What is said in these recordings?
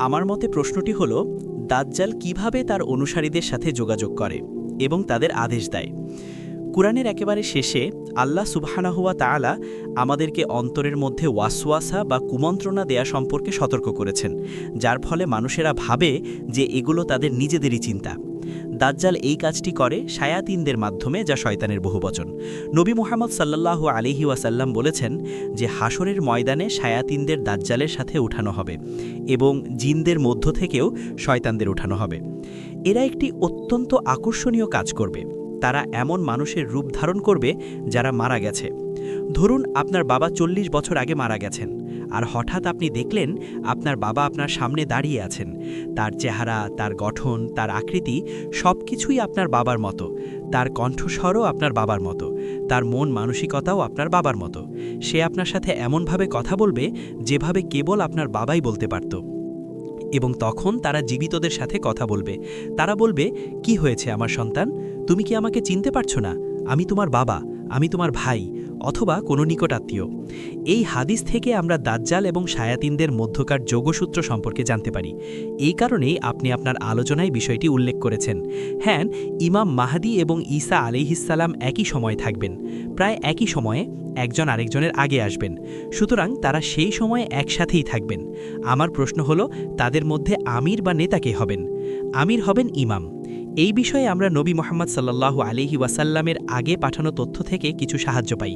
আমার মতে প্রশ্নটি হল, দাজ্জাল কীভাবে তার অনুসারীদের সাথে যোগাযোগ করে এবং তাদের আদেশ দেয়? কোরআনের একেবারে শেষে আল্লাহ সুবাহানাহুয়া তালা আমাদেরকে অন্তরের মধ্যে ওয়াসওয়াসা বা কুমন্ত্রণা দেয়া সম্পর্কে সতর্ক করেছেন, যার ফলে মানুষেরা ভাবে যে এগুলো তাদের নিজেদেরই চিন্তা। দাজ্জাল এই কাজটি করে সায়াতিনদের মাধ্যমে, যা শয়তানের বহুবচন নবী মোহাম্মদ সাল্লাল্লাহু আলিহি ওয়াসাল্লাম বলেছেন যে হাসরের ময়দানে সায়াতিনদের দাজ্জালের সাথে উঠানো হবে এবং জিনদের মধ্য থেকেও শয়তানদের উঠানো হবে। এরা একটি অত্যন্ত আকর্ষণীয় কাজ করবে। তারা এমন মানুষের রূপ ধারণ করবে যারা মারা গেছে। ধরুন, আপনার বাবা চল্লিশ বছর আগে মারা গেছেন। আর হঠাৎ আপনি দেখলেন আপনার বাবা আপনার সামনে দাঁড়িয়ে আছেন। তার চেহারা, তার গঠন, তার আকৃতি সব কিছুই আপনার বাবার মতো। তার কণ্ঠস্বরও আপনার বাবার মতো। তার মন মানসিকতাও আপনার বাবার মতো। সে আপনার সাথে এমনভাবে কথা বলবে যেভাবে কেবল আপনার বাবাই বলতে পারত। এবং তখন তারা জীবিতদের সাথে কথা বলবে। তারা বলবে, কি হয়েছে আমার সন্তান? তুমি কি আমাকে চিনতে পারছ না? আমি তোমার বাবা, আমি তোমার ভাই অথবা কোনো নিকটাত্মীয় এই হাদিস থেকে আমরা দাজ্জাল এবং শায়াতিনদের মধ্যকার যোগসূত্র সম্পর্কে জানতে পারি। এই কারণেই আপনি আপনার আলোচনায় বিষয়টি উল্লেখ করেছেন। হ্যাঁ ইমাম মাহাদি এবং ঈসা আলিহিসাল্লাম একই সময় থাকবেন। প্রায় একই সময়ে একজন আরেকজনের আগে আসবেন। সুতরাং তারা সেই সময়ে একসাথেই থাকবেন। আমার প্রশ্ন হলো, তাদের মধ্যে আমির বা নেতা কে হবেন? আমির হবেন ইমাম। এই বিষয়ে আমরা নবী মোহাম্মদ সাল্লাল্লাহু আলিহি ওয়াসাল্লামের আগে পাঠানো তথ্য থেকে কিছু সাহায্য পাই।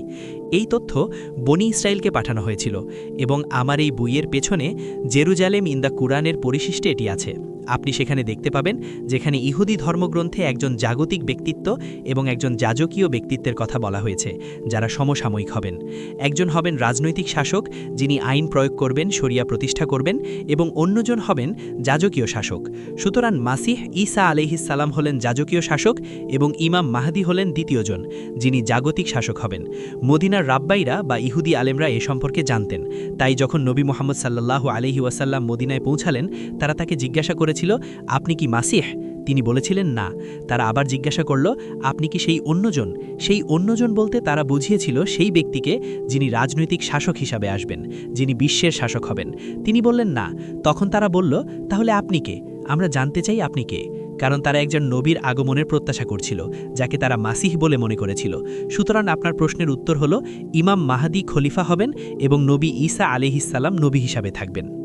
এই তথ্য বনি ইসরায়েলকে পাঠানো হয়েছিল এবং আমার এই বইয়ের পেছনে জেরুজালেম ইন দ্য কুরআনের পরিশিষ্টে এটি আছে। আপনি সেখানে দেখতে পাবেন যেখানে ইহুদি ধর্মগ্রন্থে একজন জাগতিক ব্যক্তিত্ব এবং একজন যাজকীয় ব্যক্তিত্বের কথা বলা হয়েছে, যারা সমসাময়িক হবেন। একজন হবেন রাজনৈতিক শাসক, যিনি আইন প্রয়োগ করবেন, শরিয়া প্রতিষ্ঠা করবেন এবং অন্যজন হবেন যাজকীয় শাসক। সুতরাং মাসিহ ঈসা আলহিসাল্লাম হলেন যাজকীয় শাসক এবং ইমাম মাহাদি হলেন দ্বিতীয়জন যিনি জাগতিক শাসক হবেন। মদিনার রাব্বাইরা বা ইহুদি আলেমরা এ সম্পর্কে জানতেন। তাই যখন নবী মোহাম্মদ সাল্লাহ আলহি ওয়াসাল্লাম মদিনায় পৌঁছালেন, তারা তাকে জিজ্ঞাসা করেছিল আপনি কি মাসিহ? তিনি বলেছিলেন, না। তারা আবার জিজ্ঞাসা করল, আপনি কি সেই অন্যজন? সেই অন্যজন বলতে তারা বুঝিয়েছিল সেই ব্যক্তিকে যিনি রাজনৈতিক শাসক হিসাবে আসবেন, যিনি বিশ্বের শাসক হবেন। তিনি বললেন, না। তখন তারা বলল, তাহলে আপনি কে? আমরা জানতে চাই আপনি কে? কারণ তারা একজন নবীর আগমনের প্রত্যাশা করছিল, যাকে তারা মাসিহ বলে মনে করেছিল। সুতরাং আপনার প্রশ্নের উত্তর হল, ইমাম মাহাদি খলিফা হবেন এবং নবী ঈসা আলিহিসাল্লাম নবী হিসাবে থাকবেন।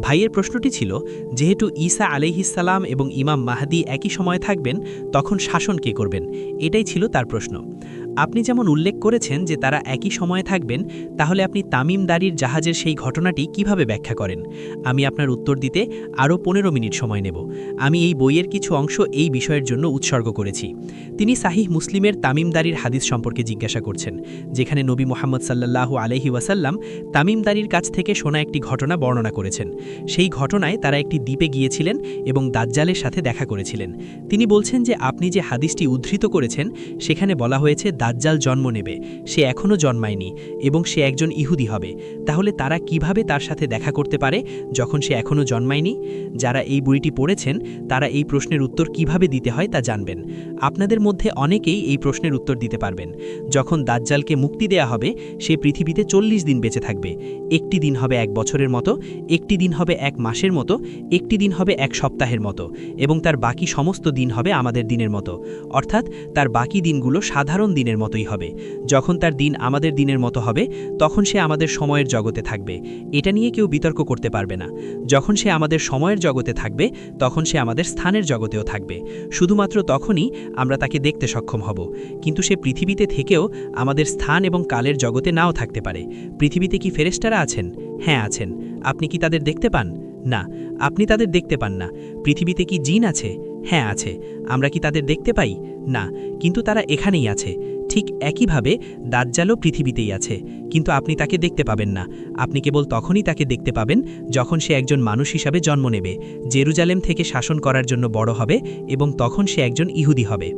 ভাইয়ের প্রশ্নটি ছিল, যেহেতু ঈসা আলিহিসাল্লাম এবং ইমাম মাহাদি একই সময়ে থাকবেন, তখন শাসন কে করবেন? এটাই ছিল তার প্রশ্ন। আপনি যেমন উল্লেখ করেছেন যে তারা একই সময়ে থাকবেন, তাহলে আপনি তামিমদারির জাহাজের সেই ঘটনাটি কীভাবে ব্যাখ্যা করেন? আমি আপনার উত্তর দিতে আরও পনেরো মিনিট সময় নেব। আমি এই বইয়ের কিছু অংশ এই বিষয়ের জন্য উৎসর্গ করেছি। তিনি সাহিহ মুসলিমের তামিম তামিমদারির হাদিস সম্পর্কে জিজ্ঞাসা করছেন, যেখানে নবী মোহাম্মদ সাল্লাল্লাহু আলহি ওয়াসাল্লাম তামিম তামিমদারির কাছ থেকে শোনা একটি ঘটনা বর্ণনা করেছেন। সেই ঘটনায় তারা একটি দ্বীপে গিয়েছিলেন এবং দাজ্জালের সাথে দেখা করেছিলেন। তিনি বলছেন যে আপনি যে হাদিসটি উদ্ধৃত করেছেন, সেখানে বলা হয়েছে দাজ্জাল জন্ম নেবে। সে এখনও জন্মায়নি এবং সে একজন ইহুদি হবে। তাহলে তারা কীভাবে তার সাথে দেখা করতে পারে যখন সে এখনও জন্মায়নি? যারা এই বইটি পড়েছেন, তারা এই প্রশ্নের উত্তর কীভাবে দিতে হয় তা জানবেন। আপনাদের মধ্যে অনেকেই এই প্রশ্নের উত্তর দিতে পারবেন। যখন দাজ্জালকে মুক্তি দেয়া হবে, সে পৃথিবীতে চল্লিশ দিন বেঁচে থাকবে। একটি দিন হবে এক বছরের মতো, একটি দিন হবে এক মাসের মতো, একটি দিন হবে এক সপ্তাহের মতো এবং তার বাকি সমস্ত দিন হবে আমাদের দিনের মতো। অর্থাৎ তার বাকি দিনগুলো সাধারণ দিনের মতোই হবে। যখন তার দিন আমাদের দিনের মতো হবে, তখন সে আমাদের সময়ের জগতে থাকবে। এটা নিয়ে কেউ বিতর্ক করতে পারবে না। যখন সে আমাদের সময়ের জগতে থাকবে, তখন সে আমাদের স্থানের জগতেও থাকবে। শুধুমাত্র তখনই আমরা তাকে দেখতে সক্ষম হব। কিন্তু সে পৃথিবীতে থেকেও আমাদের স্থান এবং কালের জগতে নাও থাকতে পারে। পৃথিবীতে কি ফেরেস্টারা আছেন? হ্যাঁ আছেন। আপনি কি তাদের দেখতে পান? না, আপনি তাদের দেখতে পান না। পৃথিবীতে কি জিন আছে? হ্যাঁ আছে। আমরা কি তাদের দেখতে পাই? না, কিন্তু তারা এখানেই আছে। ঠিক একইভাবে দাজ্জালও পৃথিবীতেই আছে, কিন্তু আপনি তাকে দেখতে পাবেন না। আপনি কেবল তখনই তাকে দেখতে পাবেন যখন সে একজন মানুষ হিসাবে জন্ম নেবে, জেরুজালেম থেকে শাসন করার জন্য বড় হবে এবং তখন সে একজন ইহুদি হবে।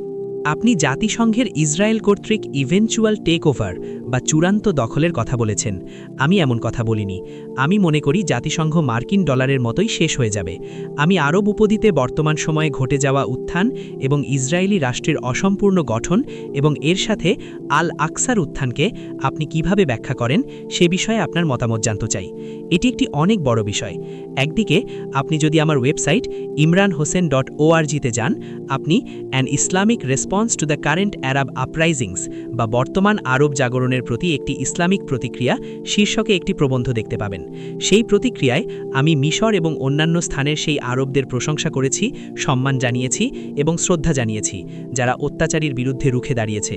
আপনি জাতিসংঘের ইসরায়েল কর্তৃক ইভেনচুয়াল টেক ওভার বা চূড়ান্ত দখলের কথা বলেছেন। আমি এমন কথা বলিনি। আমি মনে করি জাতিসংঘ মার্কিন ডলারের মতোই শেষ হয়ে যাবে। আমি আরব উপদ্বীপে বর্তমান সময়ে ঘটে যাওয়া উত্থান এবং ইসরায়েলি রাষ্ট্রের অসম্পূর্ণ গঠন এবং এর সাথে আল আকসার উত্থানকে আপনি কীভাবে ব্যাখ্যা করেন সে বিষয়ে আপনার মতামত জানতে চাই। এটি একটি অনেক বড় বিষয়। একদিকে, আপনি যদি আমার ওয়েবসাইট ইমরান হোসেন ডট ওআরজিতে যান, আপনি an Islamic response to the current Arab uprisings বা বর্তমান আরব জাগরণের প্রতি একটি ইসলামিক প্রতিক্রিয়া শীর্ষকে একটি প্রবন্ধ দেখতে পাবেন। সেই প্রতিক্রিয়ায় আমি মিশর এবং অন্যান্য স্থানের সেই আরবদের প্রশংসা করেছি, সম্মান জানিয়েছি এবং শ্রদ্ধা জানিয়েছি, যারা অত্যাচারীর বিরুদ্ধে রুখে দাঁড়িয়েছে।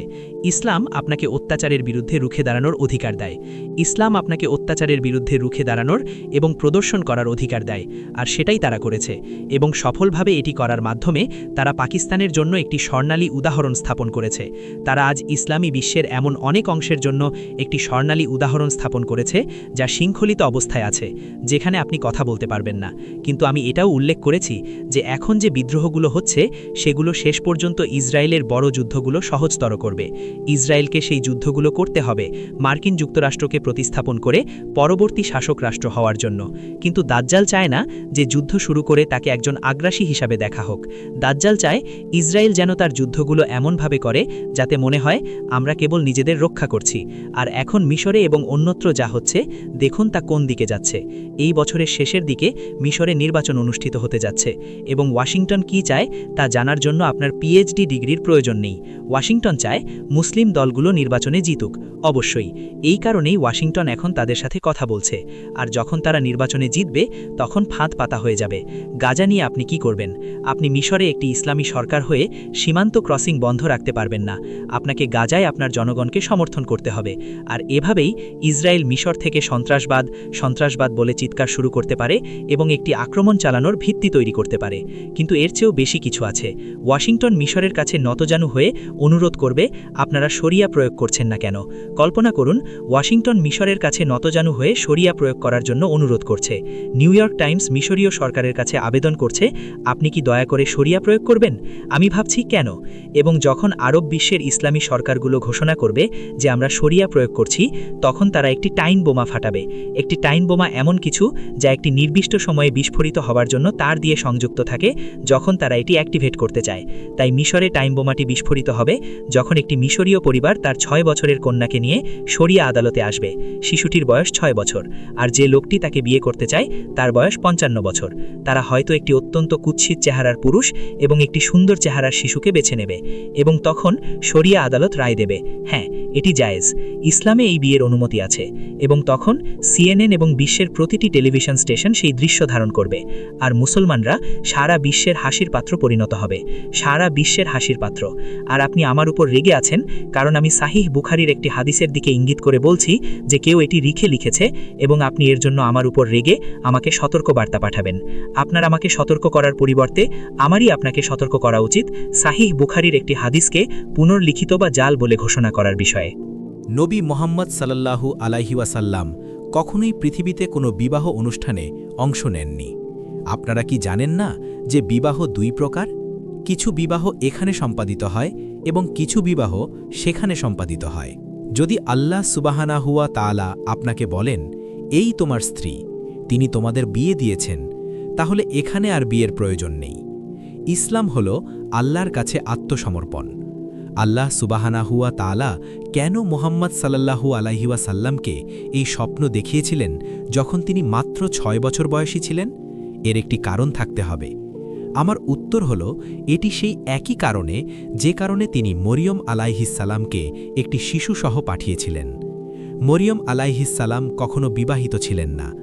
ইসলাম আপনাকে অত্যাচারের বিরুদ্ধে রুখে দাঁড়ানোর অধিকার দেয়। ইসলাম আপনাকে অত্যাচারের বিরুদ্ধে রুখে দাঁড়ানোর এবং প্রদর্শন করার অধিকার দেয়, আর সেটাই তারা করেছে এবং সফলভাবে এটি করার মাধ্যমে তারা পাকিস্তানের জন্য একটি স্বর্ণালী উদাহরণ স্থাপন করেছে। তারা আজ ইসলামী বিশ্বের এমন অনেক অংশের জন্য একটি স্বর্ণালী উদাহরণ স্থাপন করেছে, যা শৃঙ্খলিত অবস্থায় আছে, যেখানে আপনি কথা বলতে পারবেন না। কিন্তু আমি এটাও উল্লেখ করেছি যে এখন যে বিদ্রোহগুলো হচ্ছে, সেগুলো শেষ পর্যন্ত ইসরায়েলের বড় যুদ্ধগুলো সহজতর করবে। ইসরায়েলকে সেই যুদ্ধগুলো করতে হবে, মার্কিন যুক্তরাষ্ট্রকে প্রতিস্থাপন করে পরবর্তী শাসক রাষ্ট্র হওয়ার জন্য। কিন্তু দাজ্জাল চায় না যে যুদ্ধ শুরু করে তাকে একজন আগ্রাসী হিসাবে দেখা হোক। দাজ্জাল চায় ইসরায়েল যেন তার যুদ্ধগুলো এমনভাবে করে যাতে মনে হয়, আমরা কেবল নিজেদের রক্ষা করছি। আর এখন মিশরে এবং অন্যত্র যা হচ্ছে, দেখুন তা কোন দিকে যাচ্ছে। এই বছরের শেষের দিকে মিশরে নির্বাচন অনুষ্ঠিত হতে যাচ্ছে এবং ওয়াশিংটন কি চায়, তা জানার জন্য আপনার পিএইচডি ডিগ্রির প্রয়োজন নেই। ওয়াশিংটন চায়, মুসলিম দলগুলো নির্বাচনে জিতুক। অবশ্যই, এই কারণেই ওয়াশিংটন এখন তাদের সাথে কথা বলছে। আর যখন তারা নির্বাচনে জিতবে, তখন ফাঁদ পাতা হয়ে যাবে। গাজা নিয়ে আপনি কি করবেন? আপনি মিশরে একটি ইসলামী সরকার হয়ে সীমান্ত ক্রসিং বন্ধ রাখতে পারবেন না। আপনাকে গাজায় আপনার জনগণকে সমর্থন করতে হবে। আর এভাবেই ইসরায়েল মিশর থেকে সন্ত্রাসবাদ সন্ত্রাসবাদ বলে চিৎকার শুরু করতে পারে এবং একটি আক্রমণ চালানোর ভিত্তি তৈরি করতে পারে। কিন্তু এর চেয়েও বেশি কিছু আছে। ওয়াশিংটন মিশরের কাছে নতজানু হয়ে অনুরোধ করবে, আপনারা সরিয়া প্রয়োগ করছেন না কেন? কল্পনা করুন, ওয়াশিংটন মিশরের কাছে নতজানু হয়ে সরিয়া প্রয়োগ করার জন্য অনুরোধ করছে। নিউ ইয়র্ক টাইমস মিশরীয় সরকারের কাছে আবেদন করছে, আপনি কি দয়া করে শরিয়া প্রয়োগ করবেন? আমি ভাবছি কেন? এবং যখন আরব বিশ্বের ইসলামী সরকারগুলো ঘোষণা করবে যে আমরা শরিয়া প্রয়োগ করছি, তখন তারা একটি টাইন বোমা ফাটাবে। একটি টাইন বোমা এমন কিছু যা একটি নির্দিষ্ট সময়ে বিস্ফোরিত হওয়ার জন্য তার দিয়ে সংযুক্ত থাকে যখন তারা এটি অ্যাক্টিভেট করতে চায়। তাই মিশরে টাইম বোমাটি বিস্ফোরিত হবে যখন একটি মিশরীয় পরিবার তার ছয় বছরের কন্যাকে নিয়ে শরিয়া আদালতে আসবে। শিশুটির বয়স ছয় বছর, আর যে লোকটি তাকে বিয়ে করতে চায়, তার বয়স পঞ্চান্ন বছর। তারা হয়তো একটি অত্যন্ত কুৎসিত চেহারার পুরুষ এবং একটি সুন্দর চেহারার শিশুকে বেছে নেবে। এবং তখন শরিয়া আদালত রায় দেবে। হ্যাঁ এটি জায়েজ। ইসলামে এই বিয়ের অনুমতি আছে এবং তখন সিএনএন এবং বিশ্বের প্রতিটি টেলিভিশন স্টেশন সেই দৃশ্য ধারণ করবে। আর মুসলমানরা সারা বিশ্বের হাসির পাত্র পরিণত হবে। সারা বিশ্বের হাসির পাত্র। আর আপনি আমার উপর রেগে আছেন কারণ আমি সাহিহ বুখারির একটি হাদিসের দিকে ইঙ্গিত করে বলছি যে কেউ এটি লিখে লিখেছে এবং আপনি এর জন্য আমার উপর রেগে আমাকে সতর্ক বার্তা পাঠাবেন। আপনার আমাকে সতর্ক করার পরিবর্তে আমারই আপনাকে সতর্ক করা উচিত। সাহিহ বুখারির একটি হাদিসকে পুনর্লিখিত বা জাল বলে ঘোষণা করার বিষয়ে। নবী মোহাম্মদ সাল্লাল্লাহু আলাইহি ওয়াসাল্লাম কখনোই পৃথিবীতে কোনো বিবাহ অনুষ্ঠানে অংশ নেননি। আপনারা কি জানেন না যে বিবাহ দুই প্রকার? কিছু বিবাহ এখানে সম্পাদিত হয় এবং কিছু বিবাহ সেখানে সম্পাদিত হয়। যদি আল্লাহ সুবাহানা হুয়া তালা আপনাকে বলেন, এই তোমার স্ত্রী, তিনি তোমাদের বিয়ে দিয়েছেন, তাহলে এখানে আর বিয়ের প্রয়োজন নেই। ইসলাম হল আল্লাহর কাছে আত্মসমর্পণ। আল্লাহ সুবাহানা হুয়া তালা কেন মোহাম্মদ সাল্লাল্লাহু আলাইহিওয়া সাল্লামকে এই স্বপ্ন দেখিয়েছিলেন যখন তিনি মাত্র ছয় বছর বয়সী ছিলেন? এর একটি কারণ থাকতে হবে। আমার উত্তর হল, এটি সেই একই কারণে যে কারণে তিনি মরিয়ম আলাইহিসাল্লামকে একটি শিশুসহ পাঠিয়েছিলেন। মরিয়ম আলাইহিসাল্লাম কখনো বিবাহিত ছিলেন না,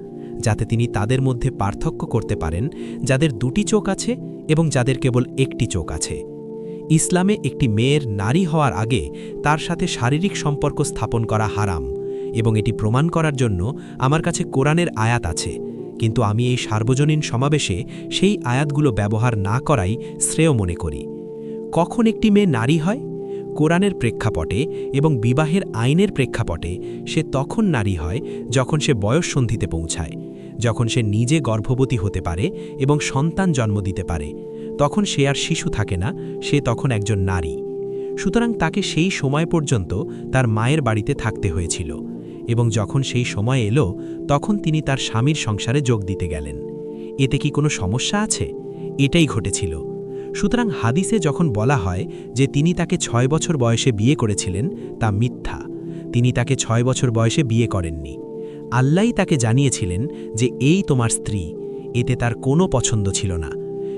যাতে তিনি তাদের মধ্যে পার্থক্য করতে পারেন, যাদের দুটি চোখ আছে এবং যাদের কেবল একটি চোখ আছে। ইসলামে একটি মেয়ের নারী হওয়ার আগে তার সাথে শারীরিক সম্পর্ক স্থাপন করা হারাম এবং এটি প্রমাণ করার জন্য আমার কাছে কোরআনের আয়াত আছে। কিন্তু আমি এই সার্বজনীন সমাবেশে সেই আয়াতগুলো ব্যবহার না করাই শ্রেয় মনে করি। কখন একটি মেয়ে নারী হয়? কোরআনের প্রেক্ষাপটে এবং বিবাহের আইনের প্রেক্ষাপটে সে তখন নারী হয় যখন সে বয়ঃসন্ধিতে পৌঁছায়। যখন সে নিজে গর্ভবতী হতে পারে এবং সন্তান জন্ম দিতে পারে, তখন সে আর শিশু থাকে না, সে তখন একজন নারী। সুতরাং তাকে সেই সময় পর্যন্ত তার মায়ের বাড়িতে থাকতে হয়েছিল এবং যখন সেই সময় এলো, তখন তিনি তার স্বামীর সংসারে যোগ দিতে গেলেন। এতে কি কোনো সমস্যা আছে? এটাই ঘটেছিল। সুতরাং হাদিসে যখন বলা হয় যে তিনি তাকে ছয় বছর বয়সে বিয়ে করেছিলেন, তা মিথ্যা। তিনি তাকে ছয় বছর বয়সে বিয়ে করেননি। আল্লাহই তাকে জানিয়েছিলেন যে এই তোমার স্ত্রী, এতে তার কোনো পছন্দ ছিল না।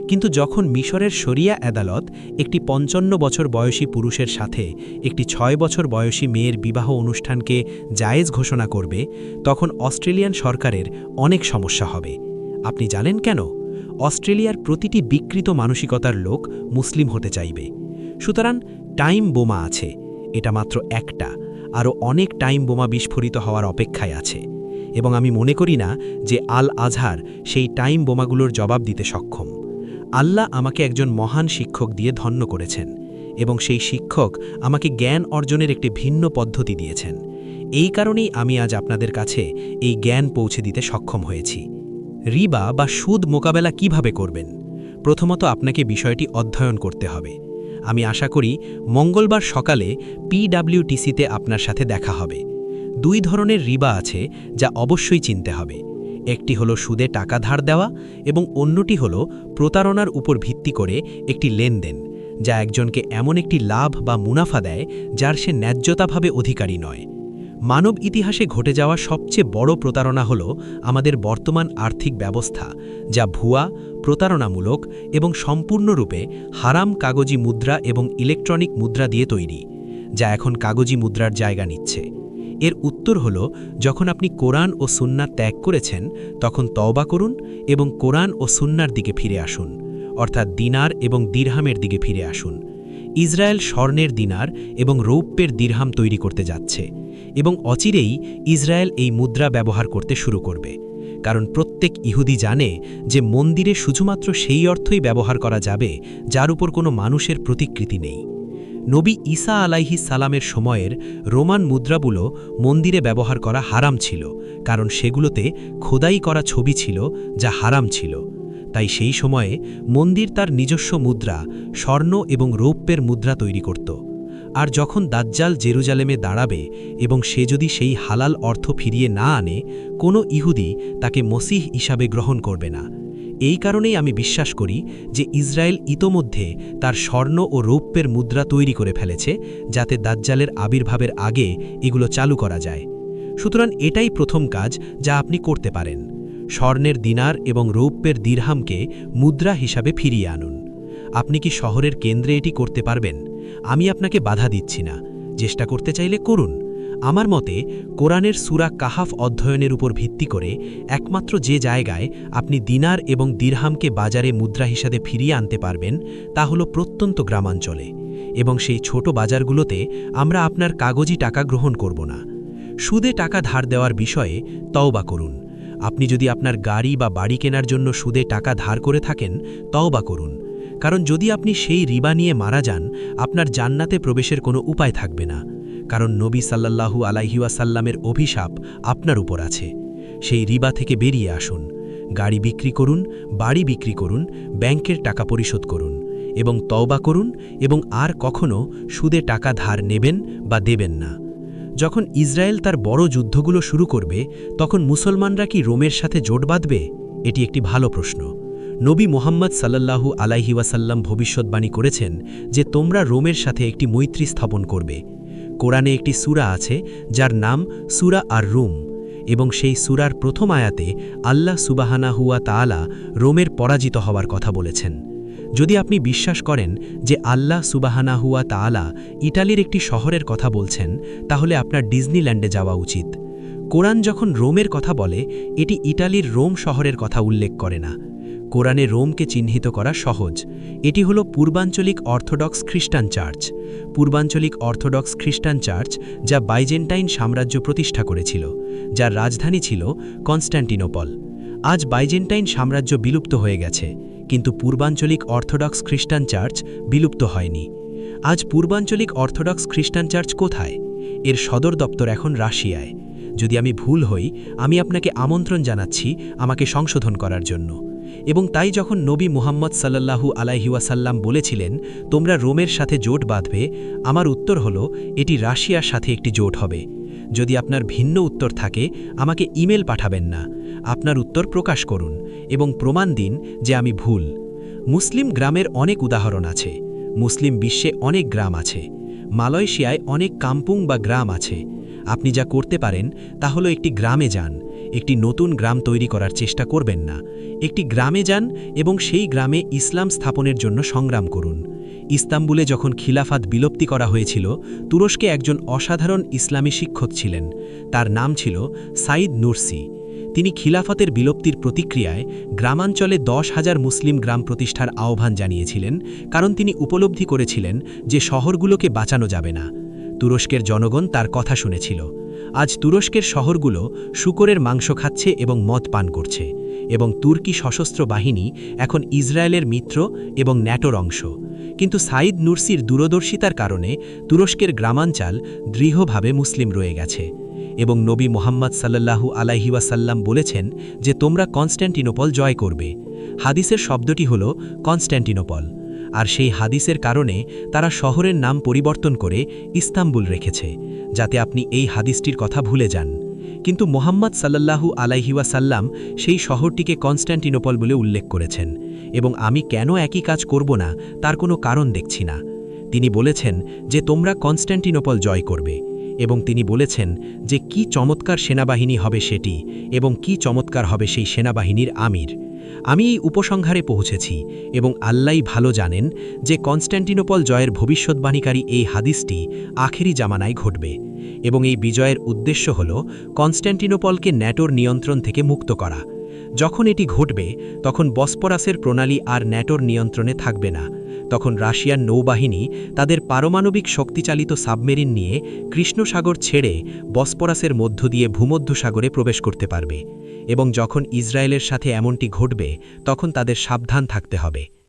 কিন্তু যখন মিশরের শরিয়া আদালত একটি পঞ্চান্ন বছর বয়সী পুরুষের সাথে একটি ছয় বছর বয়সী মেয়ের বিবাহ অনুষ্ঠানকে জায়েজ ঘোষণা করবে, তখন অস্ট্রেলিয়ান সরকারের অনেক সমস্যা হবে। আপনি জানেন কেন? অস্ট্রেলিয়ার প্রতিটি বিকৃত মানসিকতার লোক মুসলিম হতে চাইবে। সুতরাং টাইম বোমা আছে, এটা মাত্র একটা, আরও অনেক টাইম বোমা বিস্ফোরিত হওয়ার অপেক্ষায় আছে। এবং আমি মনে করি না যে আল আজহার সেই টাইম বোমাগুলোর জবাব দিতে সক্ষম। আল্লাহ আমাকে একজন মহান শিক্ষক দিয়ে ধন্য করেছেন এবং সেই শিক্ষক আমাকে জ্ঞান অর্জনের একটি ভিন্ন পদ্ধতি দিয়েছেন। এই কারণেই আমি আজ আপনাদের কাছে এই জ্ঞান পৌঁছে দিতে সক্ষম হয়েছি। রিবা বা সুদ মোকাবেলা কীভাবে করবেন? প্রথমত আপনাকে বিষয়টি অধ্যয়ন করতে হবে। আমি আশা করি মঙ্গলবার সকালে পিডাব্লিউটিসিতে আপনার সাথে দেখা হবে। দুই ধরনের রিবা আছে যা অবশ্যই চিনতে হবে। একটি হলো সুদে টাকা ধার দেওয়া এবং অন্যটি হলো প্রতারণার উপর ভিত্তি করে একটি লেনদেন, যা একজনকে এমন একটি লাভ বা মুনাফা দেয় যার সে ন্যায্যতাভাবে অধিকারী নয়। মানব ইতিহাসে ঘটে যাওয়া সবচেয়ে বড় প্রতারণা হল আমাদের বর্তমান আর্থিক ব্যবস্থা, যা ভুয়া, প্রতারণামূলক এবং সম্পূর্ণরূপে হারাম কাগজি মুদ্রা এবং ইলেকট্রনিক মুদ্রা দিয়ে তৈরি, যা এখন কাগজি মুদ্রার জায়গা নিচ্ছে। এর উত্তর হল, যখন আপনি কোরআন ও সুন্না ত্যাগ করেছেন, তখন তওবা করুন এবং কোরআন ও সুন্নার দিকে ফিরে আসুন, অর্থাৎ দিনার এবং দিরহামের দিকে ফিরে আসুন। ইসরায়েল স্বর্ণের দিনার এবং রৌপ্যের দিরহাম তৈরি করতে যাচ্ছে এবং অচিরেই ইসরায়েল এই মুদ্রা ব্যবহার করতে শুরু করবে। কারণ প্রত্যেক ইহুদি জানে যে মন্দিরে শুধুমাত্র সেই অর্থই ব্যবহার করা যাবে, যার উপর কোনো মানুষের প্রতিকৃতি নেই। নবী ঈসা আলাইহি সালামের সময়ের রোমান মুদ্রাগুলো মন্দিরে ব্যবহার করা হারাম ছিল, কারণ সেগুলোতে খোদাই করা ছবি ছিল যা হারাম ছিল। তাই সেই সময়ে মন্দির তার নিজস্ব মুদ্রা, স্বর্ণ এবং রৌপ্যের মুদ্রা তৈরি করত। আর যখন দাজ্জাল জেরুজালেমে দাঁড়াবে এবং সে যদি সেই হালাল অর্থ ফিরিয়ে না আনে, কোনো ইহুদি তাকে মসিহ হিসাবে গ্রহণ করবে না। এই কারণেই আমি বিশ্বাস করি যে ইসরায়েল ইতোমধ্যে তার স্বর্ণ ও রৌপ্যের মুদ্রা তৈরি করে ফেলেছে যাতে দাজ্জালের আবির্ভাবের আগে এগুলো চালু করা যায়। সুতরাং এটাই প্রথম কাজ যা আপনি করতে পারেন। স্বর্ণের দিনার এবং রৌপ্যের দিরহামকে মুদ্রা হিসাবে ফিরিয়ে আনুন। আপনি কি শহরের কেন্দ্রে এটি করতে পারবেন? আমি আপনাকে বাধা দিচ্ছি না। চেষ্টা করতে চাইলে করুন। আমার মতে, কোরআনের সুরা কাহাফ অধ্যয়নের উপর ভিত্তি করে একমাত্র যে জায়গায় আপনি দিনার এবং দিরহামকে বাজারে মুদ্রা হিসাবে ফিরিয়ে আনতে পারবেন, তা হল প্রত্যন্ত গ্রামাঞ্চলে। এবং সেই ছোট বাজারগুলোতে আমরা আপনার কাগজি টাকা গ্রহণ করব না। সুদে টাকা ধার দেওয়ার বিষয়ে তওবা করুন। আপনি যদি আপনার গাড়ি বা বাড়ি কেনার জন্য সুদে টাকা ধার করে থাকেন, তওবা করুন। কারণ যদি আপনি সেই রিবা নিয়ে মারা যান, আপনার জান্নাতে প্রবেশের কোনো উপায় থাকবে না। কারণ নবী সাল্লাল্লাহু আলাইহিওয়াসাল্লামের অভিশাপ আপনার উপর আছে। সেই রিবা থেকে বেরিয়ে আসুন, গাড়ি বিক্রি করুন, বাড়ি বিক্রি করুন, ব্যাংকের টাকা পরিশোধ করুন এবং তওবা করুন এবং আর কখনও সুদে টাকা ধার নেবেন বা দেবেন না। যখন ইসরায়েল তার বড় যুদ্ধগুলো শুরু করবে, তখন মুসলমানরা কি রোমের সাথে জোট বাঁধবে? এটি একটি ভালো প্রশ্ন। নবী মোহাম্মদ সাল্লাল্লাহু আলাইহি ওয়াসাল্লাম ভবিষ্যৎবাণী করেছেন যে তোমরা রোমের সাথে একটি মৈত্রী স্থাপন করবে। কোরআনে একটি সুরা আছে, যার নাম সুরা আর রুম এবং সেই সুরার প্রথম আয়াতে আল্লাহ সুবাহানা হুয়া তাআলা রোমের পরাজিত হওয়ার কথা বলেছেন। যদি আপনি বিশ্বাস করেন যে আল্লাহ সুবাহানা হুয়া তাআলা ইটালির একটি শহরের কথা বলছেন, তাহলে আপনার ডিজনিল্যান্ডে যাওয়া উচিত। কোরআন যখন রোমের কথা বলে, এটি ইটালির রোম শহরের কথা উল্লেখ করে না। কোরআনে রোমকে চিহ্নিত করা সহজ। এটি হল পূর্বাঞ্চলিক অর্থোডক্স খ্রিস্টান চার্চ। পূর্বাঞ্চলিক অর্থোডক্স খ্রিস্টান চার্চ যা বাইজেন্টাইন সাম্রাজ্য প্রতিষ্ঠা করেছিল, যার রাজধানী ছিল কনস্ট্যান্টিনোপল আজ বাইজেন্টাইন সাম্রাজ্য বিলুপ্ত হয়ে গেছে, কিন্তু পূর্বাঞ্চলিক অর্থোডক্স খ্রিস্টান চার্চ বিলুপ্ত হয়নি। আজ পূর্বাঞ্চলিক অর্থোডক্স খ্রিস্টান চার্চ কোথায়? এর সদর দপ্তর এখন রাশিয়ায়। যদি আমি ভুল হই, আমি আপনাকে আমন্ত্রণ জানাচ্ছি আমাকে সংশোধন করার জন্য। এবং তাই যখন নবী মুহাম্মদ সাল্লাল্লাহু আলাইহিওয়াসাল্লাম বলেছিলেন, তোমরা রোমের সাথে জোট বাঁধবে আমার উত্তর হল, এটি রাশিয়ার সাথে একটি জোট হবে। যদি আপনার ভিন্ন উত্তর থাকে, আমাকে ইমেল পাঠাবেন না। আপনার উত্তর প্রকাশ করুন এবং প্রমাণ দিন যে আমি ভুল। মুসলিম গ্রামের অনেক উদাহরণ আছে। মুসলিম বিশ্বে অনেক গ্রাম আছে। মালয়েশিয়ায় অনেক কাম্পুং বা গ্রাম আছে। আপনি যা করতে পারেন, তা হলো একটি গ্রামে যান। একটি নতুন গ্রাম তৈরি করার চেষ্টা করবেন না। একটি গ্রামে যান এবং সেই গ্রামে ইসলাম স্থাপনের জন্য সংগ্রাম করুন। ইস্তাম্বুলে যখন খিলাফাত বিলুপ্তি করা হয়েছিল, তুরস্কে একজন অসাধারণ ইসলামী শিক্ষক ছিলেন। তার নাম ছিল সাইদ নুরসি। তিনি খিলাফতের বিলুপ্তির প্রতিক্রিয়ায় গ্রামাঞ্চলে দশ হাজার মুসলিম গ্রাম প্রতিষ্ঠার আহ্বান জানিয়েছিলেন, কারণ তিনি উপলব্ধি করেছিলেন যে শহরগুলোকে বাঁচানো যাবে না। তুরস্কের জনগণ তার কথা শুনেছিল। আজ তুরস্কের শহরগুলো শুকরের মাংস খাচ্ছে এবং মদ পান করছে এবং তুর্কি সশস্ত্র বাহিনী এখন ইসরায়েলের মিত্র এবং ন্যাটোর অংশ। কিন্তু সাইদ নুরসির দূরদর্শিতার কারণে তুরস্কের গ্রামাঞ্চল দৃঢ়ভাবে মুসলিম রয়ে গেছে এবং নবী মোহাম্মদ সাল্লাল্লাহু আলাইহিওয়াসাল্লাম বলেছেন যে তোমরা কনস্ট্যান্টিনোপল জয় করবে। হাদিসের শব্দটি হল কনস্ট্যান্টিনোপল আর সেই হাদিসের কারণে তারা শহরের নাম পরিবর্তন করে ইস্তাম্বুল রেখেছে, যাতে আপনি এই হাদিসটির কথা ভুলে যান। কিন্তু মোহাম্মদ সাল্লাল্লাহু আলাইহিওয়াসাল্লাম সেই শহরটিকে কনস্ট্যান্টিনোপল বলে উল্লেখ করেছেন এবং আমি কেন একই কাজ করব না তার কোনো কারণ দেখছি না। তিনি বলেছেন যে তোমরা কনস্ট্যান্টিনোপল জয় করবে। এবং তিনি বলেছেন যে কি চমৎকার সেনাবাহিনী হবে সেটি এবং কি চমৎকার হবে সেই সেনাবাহিনীর আমির। আমি এই উপসংহারে পৌঁছেছি এবং আল্লাই ভালো জানেন যে কনস্ট্যান্টিনোপল জয়ের ভবিষ্যৎবাণীকারী এই হাদিসটি আখেরি জামানায় ঘটবে এবং এই বিজয়ের উদ্দেশ্য হল কনস্ট্যান্টিনোপলকে ন্যাটোর নিয়ন্ত্রণ থেকে মুক্ত করা। যখন এটি ঘটবে, তখন বসপরাসের প্রণালী আর ন্যাটোর নিয়ন্ত্রণে থাকবে না। তখন রাশিয়ার নৌবাহিনী তাদের পারমাণবিক শক্তিচালিত সাবমেরিন নিয়ে কৃষ্ণসাগর ছেড়ে বসপরাসের মধ্য দিয়ে ভূমধ্যসাগরে প্রবেশ করতে পারবে এবং যখন ইসরায়েলের সাথে এমনটি ঘটবে, তখন তাদের সাবধান থাকতে হবে।